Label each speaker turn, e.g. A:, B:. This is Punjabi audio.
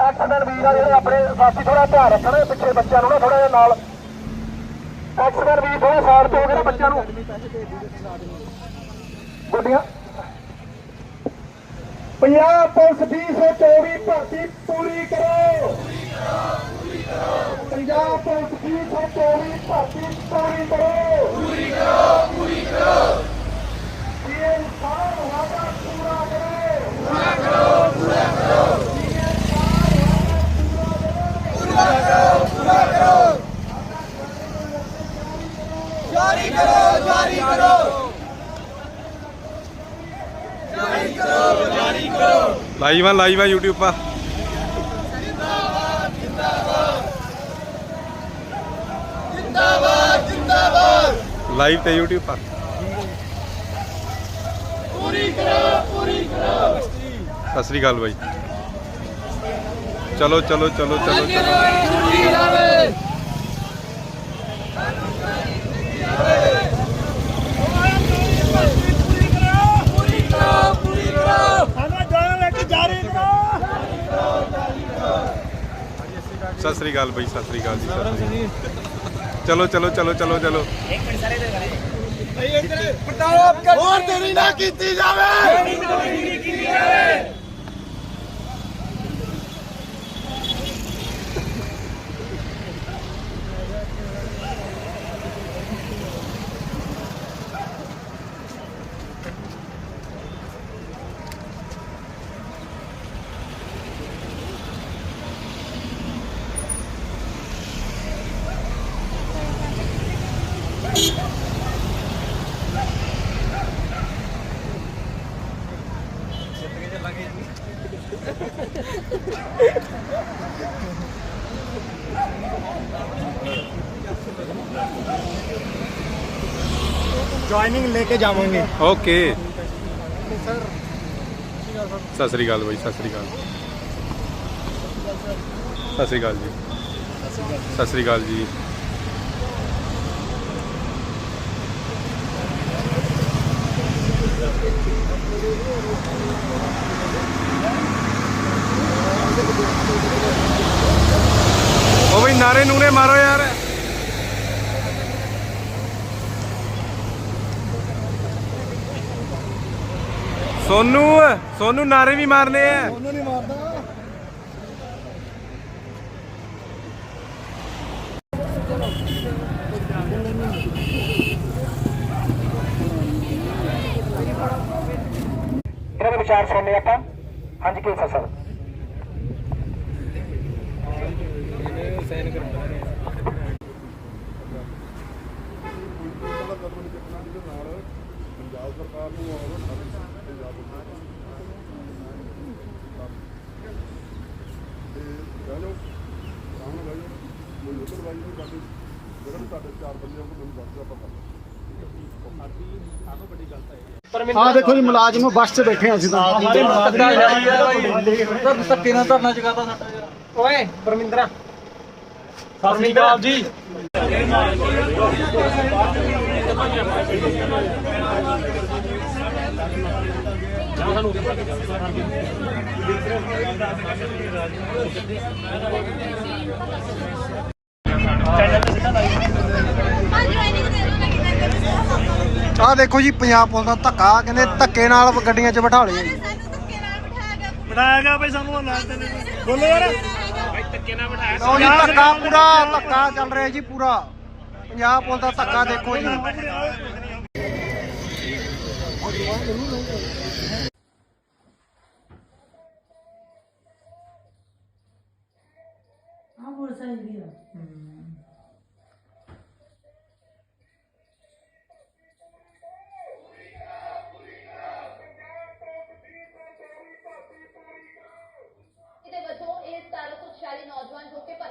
A: ਐਕਸੀਡੈਂਟ ਵੀਰ ਆ ਜਿਹੜੇ ਆਪਣੇ ਸਾਥੀ ਥੋੜਾ ਧਿਆਨ ਰੱਖਣ, ਪਿੱਛੇ ਬੱਚਿਆਂ ਨੂੰ ਨਾ ਥੋੜਾ ਜਿਹਾ ਨਾਲ। ਐਕਸੀਡੈਂਟ ਵੀਰ ਥੋੜਾ ਸਾਈਡ ਤੋਂ ਹੋ ਬੱਚਿਆਂ ਨੂੰ? ਗੁੱਡੀਆਂ। ਪੰਜਾਬ ਪੁਲਿਸ 224 ਭਰਤੀ ਪੂਰੀ ਕਰੋ। ਪੰਜਾਬ ਪੁਲਿਸ 224 ਭਰਤੀ ਪੂਰੀ ਕਰੋ ਪੂਰੀ ਕਰੋ ਪੂਰੀ ਕਰੋ ਇਹ ਸਾਰਾ ਵਾਦਾ ਪੂਰਾ ਕਰੋ
B: ਲਾਈਵ ਆ ਲਾਈਵ ਆ YouTube ਪਾ ਜਿੰਦਾਬਾਦ ਜਿੰਦਾਬਾਦ। ਲਾਈਵ ਤੇ YouTube ਪਾ ਪੂਰੀ ਕਰੋ ਪੂਰੀ ਕਰੋ। ਸਤਿ ਸ੍ਰੀ ਅਕਾਲ ਬਾਈ। ਚਲੋ ਚਲੋ ਚਲੋ ਚਲੋ ਚਲੋ। ਸਤਿ ਸ੍ਰੀ ਅਕਾਲ ਬਾਈ, ਸਤਿ ਸ੍ਰੀ ਅਕਾਲ ਜੀ, ਸਤਿ ਸ੍ਰੀ ਅਕਾਲ। ਚਲੋ ਚਲੋ ਚਲੋ ਚਲੋ ਚਲੋ।
A: ਹੋਰ ਤੇਰੀ ਨਾ ਕੀਤੀ ਜਾਵੇ।
C: ਜੁਆਇਨਿੰਗ ਲੈ ਕੇ ਜਾਵਾਂਗੇ
B: ਓਕੇ ਸਤਿ ਸ੍ਰੀ ਅਕਾਲ ਬਾਈ ਸਤਿ ਸ੍ਰੀ ਅਕਾਲ ਸਤਿ ਸ੍ਰੀ ਅਕਾਲ ਜੀ ਸਤਿ ਸ੍ਰੀ ਅਕਾਲ ਜੀ ਉਹ ਵੀ ਨਾਰੇ ਨੂਰੇ ਮਾਰੋ ਯਾਰ। ਸੋਨੂ ਸੋਨੂ ਨਾਰੇ ਵੀ ਮਾਰਨੇ ਆ।
C: ਉਹਨੂੰ ਨਹੀਂ ਮਾਰਦਾ।
A: ਇਹਨਾਂ ਦੇ ਵਿਚਾਰ ਸੁਣਨੇ ਆਪਾਂ। ਹਾਂਜੀ ਕੀ ਸਰ
D: ਪੰਜਾਬ ਸਰਕਾਰ ਨੂੰ ਔਰ ਸਾਰੇ ਪੰਜਾਬ ਸਰਕਾਰ ਤੇ ਬਹਿ ਜਾਓ ਸਾਹਮਣੇ ਬਹਿ ਜਾਓ ਕੋਈ ਉਧਰ ਬਾਈ ਨਹੀਂ ਕਰਦੇ ਜਿਹੜਾ ਵੀ ਤੁਹਾਡੇ ਚਾਰ ਬੰਦੇ ਉਹ ਮੈਨੂੰ ਦੱਸ ਦਿਓ ਆਪਾਂ ਕਰ
C: ਆ ਦੇਖੋ ਜੀ ਮੁਲਾਜ਼ਮ ਬੱਸ 'ਚ ਬੈਠੇ ਹਾਂ ਅਸੀਂ ਤਾਂ
E: ਧੱਕੇ ਨਾਲ ਧਰਨਾ ਚਗਾਤਾ ਸਾਡਾ ਯਾਰ
A: ਓਏ ਪਰਮਿੰਦਰਾ
E: ਸਤਿ ਸ੍ਰੀ ਅਕਾਲ ਜੀ
C: ਆ ਦੇਖੋ ਜੀ ਪੰਜਾਬ ਪੁਲਿਸ ਦਾ ਧੱਕਾ ਕਹਿੰਦੇ ਧੱਕੇ ਨਾਲ ਗੱਡੀਆਂ 'ਚ ਬਿਠਾ ਲਏ ਜੀ।
E: ਬਿਠਾਇਆ ਗਿਆ ਭਾਈ ਸਾਨੂੰ ਨਾਲ ਤੇ ਬੋਲੋ ਯਾਰ।
C: ਲਓ ਜੀ ਧੱਕਾ ਪੂਰਾ ਧੱਕਾ ਚੱਲ ਰਿਹਾ ਜੀ ਪੂਰਾ। ਪੰਜਾਬ ਪੁਲਿਸ ਦਾ ਧੱਕਾ ਦੇਖੋ ਜੀ। ਆ ਬੋਲ ਸਾਈ ਵੀ ਆ। ਹੂੰ।